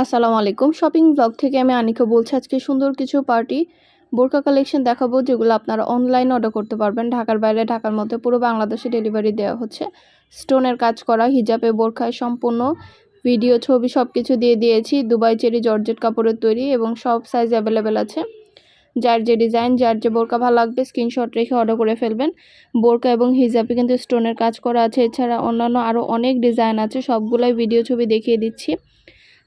আসসালামু আলাইকুম। Shopping blog থেকে আমি আনিকা বলছি, আজকে সুন্দর কিছু পার্টি বোরকা কালেকশন দেখাবো, যেগুলো আপনারা অনলাইন অর্ডার করতে পারবেন। ঢাকার বাইরে, ঢাকার মধ্যে পুরো বাংলাদেশে ডেলিভারি দেওয়া হচ্ছে। স্টোনের কাজ করা হিজাবে বোরখায় সম্পূর্ণ ভিডিও ছবি সব কিছু দিয়ে দিয়েছি। দুবাই চেরি জর্জেট কাপড়ের তৈরি এবং সব সাইজ অ্যাভেলেবেল আছে। যার যে ডিজাইন যার যে বোরকা ভালো লাগবে স্ক্রিনশট রেখে অর্ডার করে ফেলবেন। বোরকা এবং হিজাবে কিন্তু স্টোনের কাজ করা আছে। এছাড়া অন্যান্য আরও অনেক ডিজাইন আছে, সবগুলোই ভিডিও ছবি দেখিয়ে দিচ্ছি।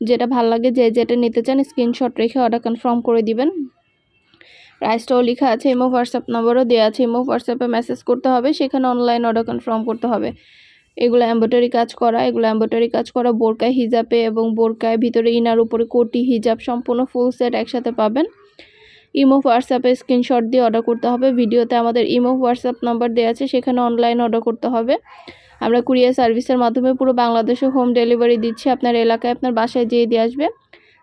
যেটা ভালো লাগে, যে যেটা নিতে চান স্ক্রিনশট রেখে অর্ডার কনফার্ম করে দিবেন। প্রাইসটাও লেখা আছে ইমো হোয়াটসঅ্যাপ নম্বরও দেওয়া আছে। ইমো হোয়াটসঅ্যাপে মেসেজ করতে হবে, সেখানে অনলাইন অর্ডার কনফার্ম করতে হবে। এগুলো এম্ব্রয়ডারি কাজ করা, এগুলো এম্ব্রয়ডারি কাজ করা, বোরকায় হিজাবে এবং বোরকায় ভিতরে ইনার উপরে কোটি, হিজাব সম্পূর্ণ ফুল সেট একসাথে পাবেন। ইমো হোয়াটসঅ্যাপে স্ক্রিনশট দিয়ে অর্ডার করতে হবে। ভিডিওতে আমাদের ইমো হোয়াটসঅ্যাপ নাম্বার দেওয়া আছে, সেখানে অনলাইন অর্ডার করতে হবে। আমরা কুরিয়ার সার্ভিসের মাধ্যমে পুরো বাংলাদেশে হোম ডেলিভারি দিচ্ছি। আপনার এলাকায় আপনার বাসায় যেয়ে দিয়ে আসবে।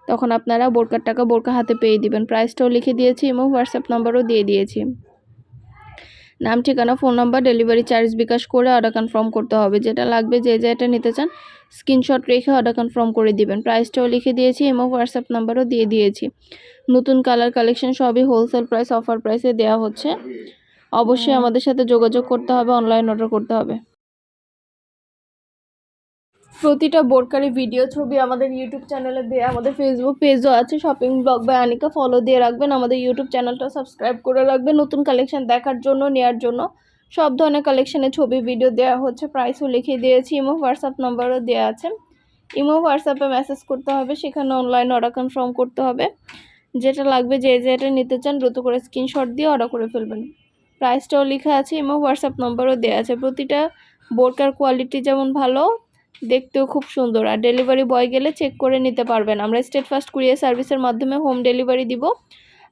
তখন আপনারা বোরকার টাকা বোরকা হাতে পেয়ে দিবেন। প্রাইসটাও লিখে দিয়েছি, এবং হোয়াটসঅ্যাপ নাম্বারও দিয়ে দিয়েছি। নাম, ঠিকানা, phone number, delivery charge bKash করে অর্ডার কনফার্ম করতে হবে। যেটা লাগবে, যে যেটা নিতে চান, স্ক্রিনশট রেখে অর্ডার কনফার্ম করে দিবেন। প্রাইসটাও লিখে দিয়েছি, এবং হোয়াটসঅ্যাপ নাম্বারও দিয়ে দিয়েছি। নতুন কালার কালেকশন সবই হোলসেল প্রাইস অফার প্রাইসে দেওয়া হচ্ছে। অবশ্যই আমাদের সাথে যোগাযোগ করতে হবে অনলাইন অর্ডার করতে হবে। প্রতিটা বোরকারি ভিডিও ছবি আমাদের ইউটিউব চ্যানেলে দেয়া, আমাদের ফেসবুক পেজও আছে। Shopping blog by Anika follow দিয়ে রাখবেন। আমাদের ইউটিউব চ্যানেলটা সাবস্ক্রাইব করে রাখবেন। নতুন কালেকশন দেখার জন্য নেওয়ার জন্য। সব ধরনের কালেকশনের ছবি ভিডিও দেওয়া হচ্ছে। প্রাইসও লিখে দিয়েছি। ইমো হোয়াটসঅ্যাপ নাম্বারও দেওয়া আছে। ইমো হোয়াটসঅ্যাপে মেসেজ করতে হবে। সেখানে অনলাইন অর্ডার কনফার্ম করতে হবে। যেটা লাগবে, যে যেটা নিতে চান, দ্রুত করে স্ক্রিনশট দিয়ে অর্ডার করে ফেলবেন। প্রাইসটাও লেখা আছে। ইমো হোয়াটসঅ্যাপ নম্বরও দেওয়া আছে। প্রতিটা বোরকার কোয়ালিটি যেমন ভালো দেখতেও খুব সুন্দর। আর ডেলিভারি বয় গেলে চেক করে নিতে পারবেন। আমরা স্টেট ফার্স্ট কুরিয়ার সার্ভিসের মাধ্যমে হোম ডেলিভারি দিব।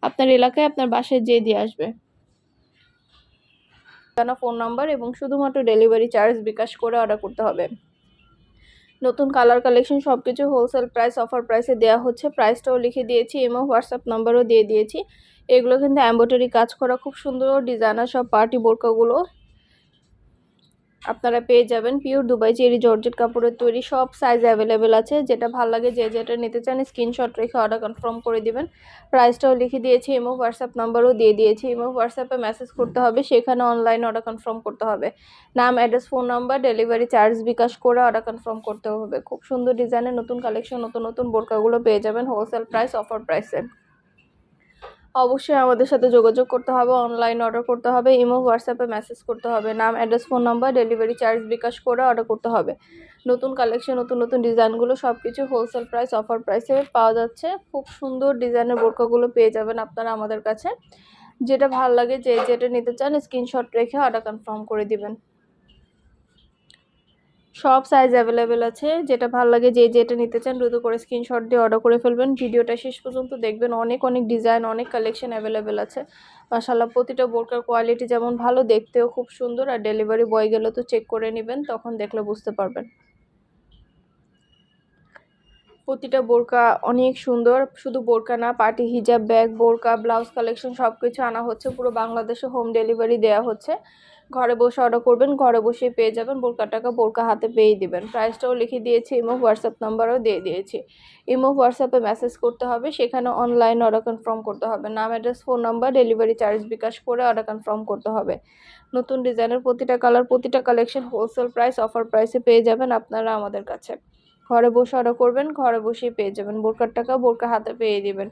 আপনার এলাকায় আপনার বাসায় যেয়ে দিয়ে আসবে। ঠিকানা ফোন নাম্বার এবং শুধুমাত্র ডেলিভারি চার্জ বিকাশ করে অর্ডার করতে হবে। নতুন কালার কালেকশন সব কিছু হোলসেল প্রাইস অফার প্রাইসে দেওয়া হচ্ছে। প্রাইসটাও লিখে দিয়েছি এবং হোয়াটসঅ্যাপ নাম্বারও দিয়ে দিয়েছি। এগুলো কিন্তু অ্যাম্বোটারি কাজ করা খুব সুন্দর। ডিজাইনার সব পার্টি বোরকাগুলো আপনারা পেয়ে যাবেন পিওর দুবাই চেরি জর্জেট কাপড়ের তৈরি, সব সাইজ অ্যাভেলেবেল আছে। যেটা ভালো লাগে, যে যেটা নিতে চান স্ক্রিনশট রেখে অর্ডার কনফার্ম করে দিবেন। প্রাইসটাও লিখে দিয়েছি ইমো হোয়াটসঅ্যাপ নাম্বারও দিয়ে দিয়েছি। ইমো হোয়াটসঅ্যাপে মেসেজ করতে হবে, সেখানে অনলাইন অর্ডার কনফার্ম করতে হবে। নাম address phone number delivery charge bKash করে অর্ডার কনফার্ম করতে হবে। খুব সুন্দর ডিজাইনের নতুন কালেকশন নতুন নতুন বোরকাগুলো পেয়ে যাবেন। হোলসেল প্রাইস অফার প্রাইসে অবশ্যই আমাদের সাথে যোগাযোগ করতে হবে অনলাইন অর্ডার করতে হবে ইমো হোয়াটসঅ্যাপে মেসেজ করতে হবে, নাম address phone number delivery charge bKash করে অর্ডার করতে হবে। নতুন কালেকশন নতুন নতুন ডিজাইনগুলো সব কিছু হোলসেল প্রাইস অফার প্রাইসে পাওয়া যাচ্ছে। খুব সুন্দর ডিজাইনের বোরকাগুলো পেয়ে যাবেন আপনারা আমাদের কাছে। যেটা ভালো লাগে যে যেটা নিতে চান স্ক্রিনশট রেখে অর্ডার কনফার্ম করে দিবেন। সব সাইজ অ্যাভেলেবেল আছে। যেটা ভালো লাগে যে যেটা নিতে চান দ্রুত করে স্ক্রিনশট দিয়ে অর্ডার করে ফেলবেন। ভিডিওটা শেষ পর্যন্ত দেখবেন। অনেক অনেক ডিজাইন অনেক কালেকশন অ্যাভেলেবেল আছে। মাসাল্লাহ প্রতিটা বোরকার কোয়ালিটি যেমন ভালো, দেখতেও খুব সুন্দর। আর ডেলিভারি বয় গেলে তো চেক করে নেবেন, তখন দেখলে বুঝতে পারবেন। প্রতিটা বোরকা অনেক সুন্দর। শুধু বোরকা না পার্টি হিজাব, ব্যাগ, বোরকা ব্লাউজ কালেকশন সব কিছু আনা হচ্ছে। পুরো বাংলাদেশে হোম ডেলিভারি দেওয়া হচ্ছে। ঘরে বসে অর্ডার করবেন, ঘরে বসেই পেয়ে যাবেন। বোরকা টাকা বোরকা হাতে পেয়ে দেবেন। প্রাইসটাও লিখে দিয়েছি ইমো হোয়াটসঅ্যাপ নাম্বারও দিয়ে দিয়েছি। ইমো হোয়াটসঅ্যাপে মেসেজ করতে হবে, সেখানে অনলাইন অর্ডার কনফার্ম করতে হবে। নাম address phone number delivery charge bKash করে অর্ডার কনফার্ম করতে হবে। নতুন ডিজাইনের প্রতিটা কালার প্রতিটা কালেকশন হোলসেল প্রাইস অফার প্রাইসে পেয়ে যাবেন আপনারা আমাদের কাছে। ঘরে বসে অর্ডার করবেন, ঘরে বসেই পেয়ে যাবেন। বোরকার টাকা বোরকা হাতে পেয়ে দিবেন।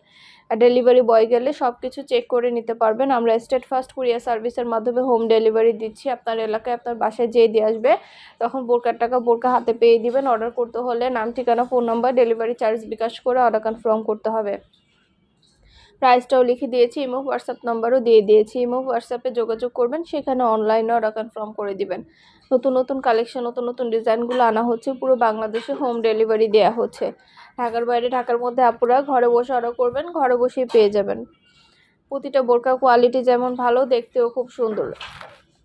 আর ডেলিভারি বয় গেলে সব কিছু চেক করে নিতে পারবেন। আমরা স্টেট ফার্স্ট কুরিয়ার সার্ভিসের মাধ্যমে হোম ডেলিভারি দিচ্ছি। আপনার এলাকায় আপনার বাসায় যেয়ে দিয়ে আসবে, তখন বোরকার টাকা বোরকা হাতে পেয়ে দিবেন। অর্ডার করতে হলে নাম, ঠিকানা phone number delivery charge bKash করে অর্ডার কনফার্ম করতে হবে। প্রাইসটাও লিখে দিয়েছি, ইমো হোয়াটসঅ্যাপ নাম্বারও দিয়ে দিয়েছি। ইমো হোয়াটসঅ্যাপে যোগাযোগ করবেন, সেখানে অনলাইনে অর্ডার কনফার্ম করে দিবেন। নতুন নতুন কালেকশন নতুন নতুন ডিজাইনগুলো আনা হচ্ছে, পুরো বাংলাদেশে হোম ডেলিভারি দেওয়া হচ্ছে। ঢাকার বাইরে, ঢাকার মধ্যে আপুরা ঘরে বসে অর্ডার করবেন, ঘরে বসেই পেয়ে যাবেন। প্রতিটা বোরকা কোয়ালিটি যেমন ভালো, দেখতেও খুব সুন্দর।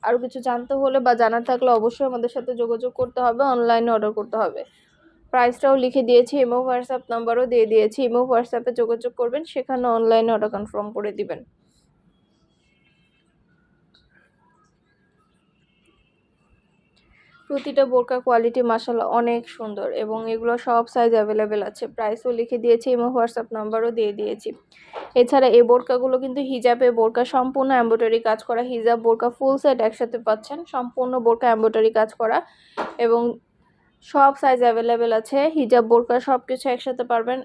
আরও কিছু জানতে হলে বা জানার থাকলে অবশ্যই আমাদের সাথে যোগাযোগ করতে হবে অনলাইনে অর্ডার করতে হবে। প্রাইসটাও লিখে দিয়েছি ইমো হোয়াটসঅ্যাপ নাম্বারও দিয়ে দিয়েছি ইমো হোয়াটসঅ্যাপে যোগাযোগ করবেন, সেখানে অনলাইনে অর্ডার কনফার্ম করে দিবেন। প্রতিটা বোরকা কোয়ালিটি মাসাল্লাহ অনেক সুন্দর এবং এগুলো সব সাইজ অ্যাভেলেবেল আছে। প্রাইসও লিখে দিয়েছি এবং হোয়াটসঅ্যাপ নাম্বারও দিয়ে দিয়েছি। এছাড়া এই বোরকাগুলো কিন্তু হিজাবে বোরকা, সম্পূর্ণ এম্ব্রয়ডারি কাজ করা। হিজাব বোরকা ফুল সেট একসাথে পাচ্ছেন, সম্পূর্ণ বোরকা এম্ব্রয়ডারি কাজ করা এবং সব সাইজ অ্যাভেলেবেল আছে। হিজাব বোরকা সব কিছু একসাথে পারবেন।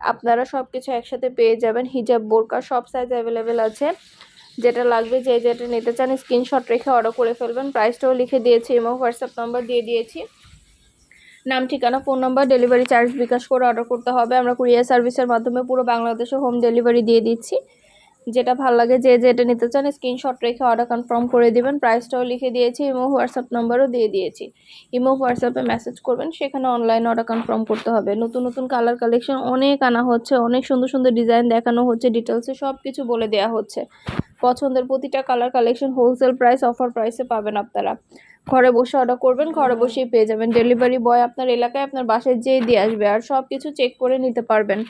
আপনারা সব কিছু একসাথে পেয়ে যাবেন। হিজাব বোরকা সব সাইজ অ্যাভেলেবেল আছে। যেটা লাগবে, যে যেটা নিতে চান স্ক্রিনশট রেখে অর্ডার করে ফেলবেন। প্রাইসটাও লিখে দিয়েছি এবং হোয়াটসঅ্যাপ নাম্বার দিয়ে দিয়েছি। নাম, ঠিকানা phone number delivery charge bKash করে অর্ডার করতে হবে। আমরা কুরিয়ার সার্ভিসের মাধ্যমে পুরো বাংলাদেশে হোম ডেলিভারি দিয়ে দিচ্ছি। যেটা ভালো লাগে, যে যেটা নিতে চান স্ক্রিনশট রেখে অর্ডার কনফার্ম করে দিবেন। প্রাইসটাও লিখে দিয়েছি ইমো হোয়াটসঅ্যাপ নাম্বারও দিয়ে দিয়েছি। ইমো হোয়াটসঅ্যাপে মেসেজ করবেন, সেখানে অনলাইন অর্ডার কনফার্ম করতে হবে। নতুন নতুন কালার কালেকশন অনেক আনা হচ্ছে, অনেক সুন্দর সুন্দর ডিজাইন দেখানো হচ্ছে ডিটেলসে সব কিছু বলে দেওয়া হচ্ছে। পছন্দের প্রতিটা colour collection wholesale price offer প্রাইসে পাবেন আপনারা। ঘরে বসে অর্ডার করবেন, ঘরে বসেই পেয়ে যাবেন। ডেলিভারি বয় আপনার এলাকায়, আপনার বাসায় যেয়ে দিয়ে আসবে, আর সব কিছু চেক করে নিতে পারবেন।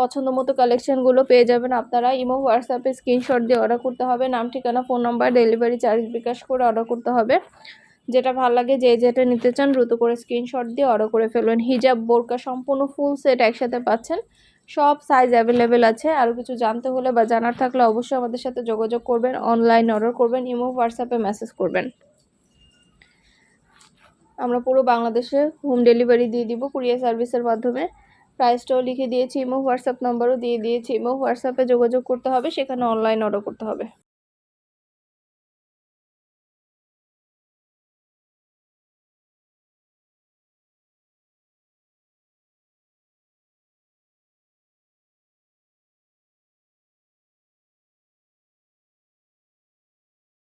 পছন্দ মতো কালেকশনগুলো পেয়ে যাবেন। আপনারা ইমো হোয়াটসঅ্যাপে স্ক্রিনশট দিয়ে অর্ডার করতে হবে। নাম, ঠিকানা phone number delivery charge bKash করে অর্ডার করতে হবে। যেটা ভালো লাগে, যে যেটা নিতে চান দ্রুত করে স্ক্রিনশট দিয়ে অর্ডার করে ফেলবেন হিজাব, বোরকা সম্পূর্ণ ফুল সেট একসাথে পাচ্ছেন। সব সাইজ অ্যাভেলেবেল আছে। আরও কিছু জানতে হলে বা জানার থাকলে অবশ্যই আমাদের সাথে যোগাযোগ করবেন অনলাইন অর্ডার করবেন, ইমো হোয়াটসঅ্যাপে মেসেজ করবেন। আমরা পুরো বাংলাদেশে হোম ডেলিভারি দিয়ে দিব, কুরিয়ার সার্ভিসের মাধ্যমে। প্রাইসটাও লিখে দিয়েছি ইমো হোয়াটসঅ্যাপ নাম্বারও দিয়ে দিয়েছি ইমো হোয়াটসঅ্যাপে যোগাযোগ করতে হবে, সেখানে অনলাইন অর্ডার করতে হবে।